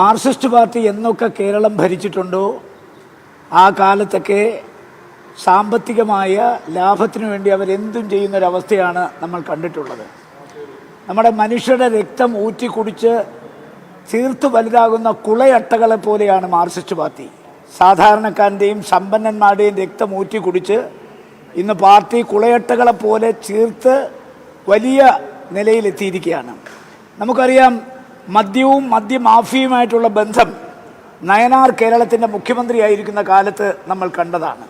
Marxist party എന്നൊക്കെ കേരളം ഭരിച്ചിട്ടുണ്ടോ? ആ കാലത്തൊക്കെ സാമ്പത്തികമായ ലാഭത്തിനു വേണ്ടി അവരെന്തും ചെയ്യുന്നൊരവസ്ഥയാണ് നമ്മൾ കണ്ടിട്ടുള്ളത്. നമ്മുടെ മനുഷ്യരുടെ രക്തം ഊറ്റി കുടിച്ച് തീർത്തു വലുതാകുന്ന കുളയട്ടകളെ പോലെയാണ് മാർക്സിസ്റ്റ് പാർട്ടി. സാധാരണക്കാരന്റെയും സമ്പന്നന്മാരുടെയും രക്തം ഊറ്റി കുടിച്ച് ഇന്ന് പാർട്ടി കുളയട്ടകളെ പോലെ ചീർത്ത് വലിയ നിലയിലെത്തിയിരിക്കുകയാണ്. നമുക്കറിയാം മദ്യവും മദ്യമാഫിയുമായിട്ടുള്ള ബന്ധം നയനാർ കേരളത്തിന്റെ മുഖ്യമന്ത്രിയായിരിക്കുന്ന കാലത്ത് നമ്മൾ കണ്ടതാണ്.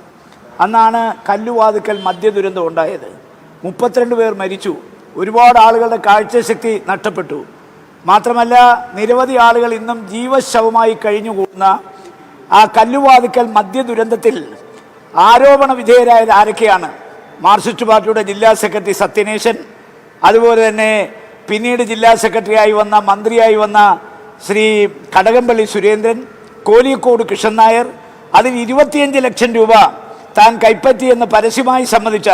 അന്നാണ് കല്ലുവാതുക്കൽ മദ്യ ദുരന്തം ഉണ്ടായത്. മുപ്പത്തിരണ്ട് പേർ മരിച്ചു. ഒരുപാട് ആളുകളുടെ കാഴ്ചശക്തി നഷ്ടപ്പെട്ടു. മാത്രമല്ല നിരവധി ആളുകൾ ഇന്നും ജീവശവമായി കഴിഞ്ഞുകൂടുന്ന ആ കല്ലുവാതുക്കൽ മദ്യ ദുരന്തത്തിൽ ആരോപണ വിധേയരായത് ആരൊക്കെയാണ്? മാർക്സിസ്റ്റ് പാർട്ടിയുടെ ജില്ലാ സെക്രട്ടറി സത്യനേശൻ അതുപോലെ തന്നെ പിന്നീട് ജില്ലാ സെക്രട്ടറിയായി വന്ന മന്ത്രിയായി വന്ന ശ്രീ കടകംപള്ളി സുരേന്ദ്രൻ കോലിയക്കോട് കൃഷ്ണൻ നായർ അതിൽ ഇരുപത്തിയഞ്ച് ലക്ഷം രൂപ താൻ കൈപ്പറ്റിയെന്ന് പരസ്യമായി സമ്മതിച്ച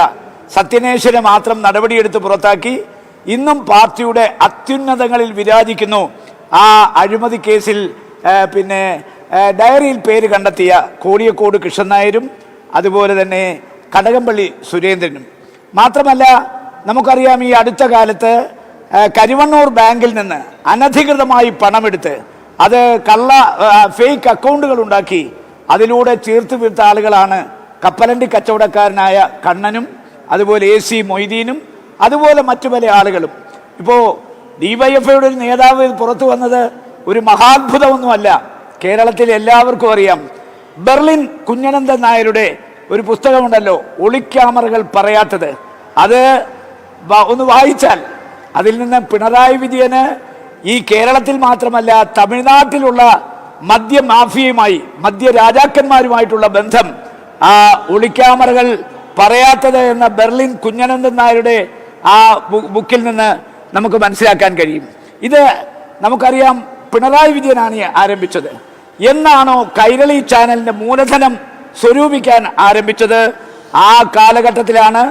സത്യനേശ്വരെ മാത്രം നടപടിയെടുത്ത് പുറത്താക്കി. ഇന്നും പാർട്ടിയുടെ അത്യുന്നതങ്ങളിൽ വിരാജിക്കുന്നു ആ അഴിമതി കേസിൽ പിന്നെ ഡയറിയിൽ പേര് കണ്ടെത്തിയ കോടിയക്കോട് കൃഷ്ണൻ നായരും അതുപോലെ തന്നെ കടകംപള്ളി സുരേന്ദ്രനും. മാത്രമല്ല നമുക്കറിയാം ഈ അടുത്ത കാലത്ത് കരിവണ്ണൂർ ബാങ്കിൽ നിന്ന് അനധികൃതമായി പണമെടുത്ത് അത് കള്ള ഫേക്ക് അക്കൗണ്ടുകൾ ഉണ്ടാക്കി അതിലൂടെ ചേർത്ത് വീർത്ത ആളുകളാണ് കപ്പലണ്ടി കച്ചവടക്കാരനായ കണ്ണനും അതുപോലെ എ സി മൊയ്തീനും അതുപോലെ മറ്റു പല ആളുകളും. ഇപ്പോൾ ഡിവൈഎഫ്ഐയുടെ ഒരു നേതാവ് പുറത്തു വന്നത് ഒരു മഹാത്ഭുതമൊന്നുമല്ല. കേരളത്തിൽ എല്ലാവർക്കും അറിയാം. ബെർലിൻ കുഞ്ഞനന്ദൻ നായരുടെ ഒരു പുസ്തകമുണ്ടല്ലോ ഒളിക്യാമറകൾ പറയാത്തത്. അത് ഒന്ന് വായിച്ചാൽ അതിൽ നിന്ന് പിണറായി വിജയന് ഈ കേരളത്തിൽ മാത്രമല്ല തമിഴ്നാട്ടിലുള്ള മദ്യ മാഫിയുമായി മദ്യ രാജാക്കന്മാരുമായിട്ടുള്ള ബന്ധം ആ ഒളിക്യാമറകൾ പറയാത്തത് എന്ന ബെർലിൻ കുഞ്ഞനന്ദൻ നായരുടെ ആ ബുക്കിൽ നിന്ന് നമുക്ക് മനസ്സിലാക്കാൻ കഴിയും. ഇത് നമുക്കറിയാം പിണറായി വിജയനാണ് ആരംഭിച്ചത്. എന്നാണോ കൈരളി ചാനലിന്റെ മൂലധനം സ്വരൂപിക്കാൻ ആരംഭിച്ചത്? ആ കാലഘട്ടത്തിലാണ്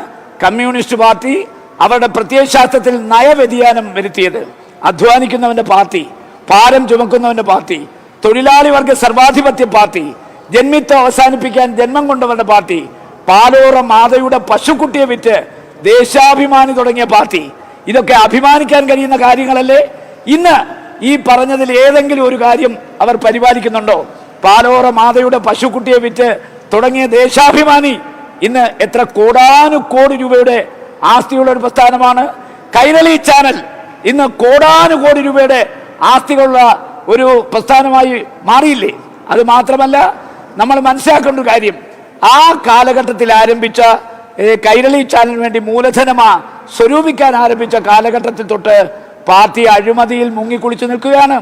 കമ്മ്യൂണിസ്റ്റ് പാർട്ടി അവരുടെ പ്രത്യയശാസ്ത്രത്തിൽ നയവ്യതിയാനം വരുത്തിയത്. അധ്വാനിക്കുന്നവന്റെ പാർട്ടി ഭാരം ചുമക്കുന്നവന്റെ പാർട്ടി തൊഴിലാളി വർഗ സർവാധിപത്യ പാർട്ടി ജന്മിത്വം അവസാനിപ്പിക്കാൻ ജന്മം കൊണ്ടവരുടെ പാർട്ടി പാലോറ മാതയുടെ പശുക്കുട്ടിയെ വിറ്റ് ദേശാഭിമാനി തുടങ്ങിയ പാർട്ടി. ഇതൊക്കെ അഭിമാനിക്കാൻ കഴിയുന്ന കാര്യങ്ങളല്ലേ? ഇന്ന് ഈ പറഞ്ഞതിൽ ഏതെങ്കിലും ഒരു കാര്യം അവർ പരിപാലിക്കുന്നുണ്ടോ? പാലോറ മാതയുടെ പശുക്കുട്ടിയെ വിറ്റ് തുടങ്ങിയ ദേശാഭിമാനി ഇന്ന് എത്ര കോടാനുകോടി രൂപയുടെ ആസ്തിയുള്ള ഒരു പ്രസ്ഥാനമാണ്. കൈരളി ചാനൽ ഇന്ന് കോടാനുകോടി രൂപയുടെ ആസ്തികളുള്ള ഒരു പ്രസ്ഥാനമായി മാറിയില്ലേ? അത് മാത്രമല്ല നമ്മൾ മനസ്സിലാക്കേണ്ട ഒരു കാര്യം. ആ കാലഘട്ടത്തിൽ ആരംഭിച്ച കൈരളി ചാനലിന് വേണ്ടി മൂലധനമാ സ്വരൂപിക്കാൻ ആരംഭിച്ച കാലഘട്ടത്തിൽ തൊട്ട് പാർട്ടി അഴിമതിയിൽ മുങ്ങിക്കുളിച്ചു നിൽക്കുകയാണ്.